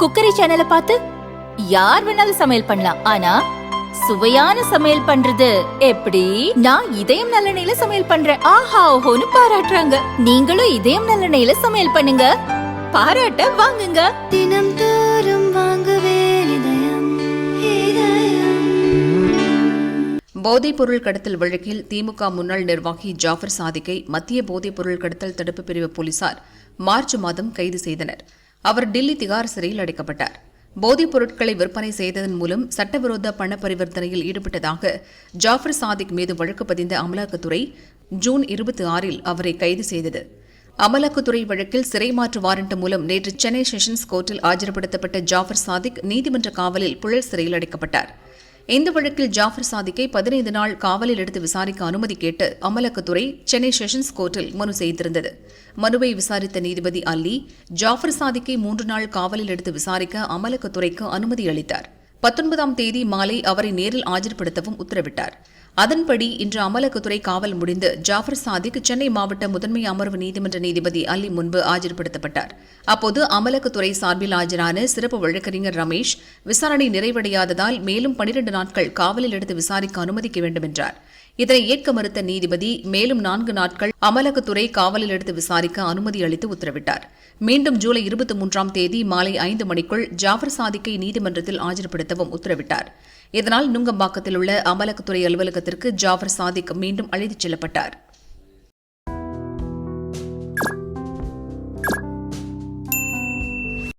Cookery சேனலை பார்த்து யார் வேணாலும் சமையல் பண்ணலாம். ஆனா சுவையான சமையல் பண்றது எப்படி? நான் இதயம் நல்லெண்ணெயில சமையல் பண்றேன். ஆஹா ஓஹோன்னு பாராட்டுறாங்க. நீங்களும் இதயம் நல்லெண்ணெயில சமையல் பண்ணுங்க. பாராட்ட வாங்குங்க. தினம் தோறும் வாங்குவே இதயம் இதயம். போதைப் பொருள் கடத்தல் வழக்கில் திமுக முன்னாள் நிர்வாகி ஜாஃபர் சாதிக்கை மத்திய போதைப் பொருள் கடத்தல் தடுப்பு பிரிவு போலீசார் மார்ச் மாதம் கைது செய்தனர். அவர் டில்லி திகார் சிறையில் அடைக்கப்பட்டார். போதைப் பொருட்களை விற்பனை செய்ததன் மூலம் சட்டவிரோத பண பரிவர்த்தனையில் ஈடுபட்டதாக ஜாஃபர் சாதிக் மீது வழக்கு பதிந்த அமலாக்கத்துறை ஜூன் இருபத்தி ஆறில் அவரை கைது செய்தது. அமலாக்கத்துறை வழக்கில் சிறை மாற்று வாரண்ட் மூலம் நேற்று சென்னை செஷன்ஸ் கோர்ட்டில் ஆஜர்படுத்தப்பட்ட ஜாஃபர் சாதிக் நீதிமன்ற காவலில் புழல் சிறையில் அடைக்கப்பட்டார். இந்த வழக்கில் ஜாஃபர் சாதிக்கை பதினைந்து நாள் காவலில் எடுத்து விசாரிக்க அனுமதி கேட்டு அமலாக்கத்துறை சென்னை செஷன்ஸ் கோர்ட்டில் மனு செய்திருந்தது. மனுவை விசாரித்த நீதிபதி அல்லி ஜாஃபர் சாதிக்கை மூன்று நாள் காவலில் எடுத்து விசாரிக்க அமலாக்கத்துறைக்கு அனுமதி அளித்தார். பத்தொன்பதாம் தேதி மாலை அவரை நேரில் ஆஜர்படுத்தவும் உத்தரவிட்டார். அதன்படி இன்று அமலாக்கத்துறை காவல் முடிந்து ஜாஃபர் சாதிக் சென்னை மாவட்ட முதன்மை அமர்வு நீதிமன்ற நீதிபதி அல்லி முன்பு ஆஜர்படுத்தப்பட்டார். அப்போது அமலாக்கத்துறை சார்பில் ஆஜரான சிறப்பு வழக்கறிஞர் ரமேஷ் விசாரணை நிறைவடையாததால் மேலும் பனிரண்டு நாட்கள் காவலில் எடுத்து விசாரிக்க அனுமதிக்க வேண்டும் என்றார் இதனை ஏற்க மறுத்த நீதிபதி மேலும் நான்கு நாட்கள் அமலகத்துறை காவலில் எடுத்து விசாரிக்க அனுமதி அளித்து உத்தரவிட்டார். மீண்டும் ஜூலை இருபத்தி மூன்றாம் தேதி மாலை ஐந்து மணிக்குள் ஜாஃபர் சாதிக்கை நீதிமன்றத்தில் ஆஜர்படுத்தவும் உத்தரவிட்டார். இதனால் நுங்கம்பாக்கத்தில் உள்ள அமலகத்துறை அலுவலகத்திற்கு ஜாஃபர் சாதிக் மீண்டும் அழைத்துச் செல்லப்பட்டார்.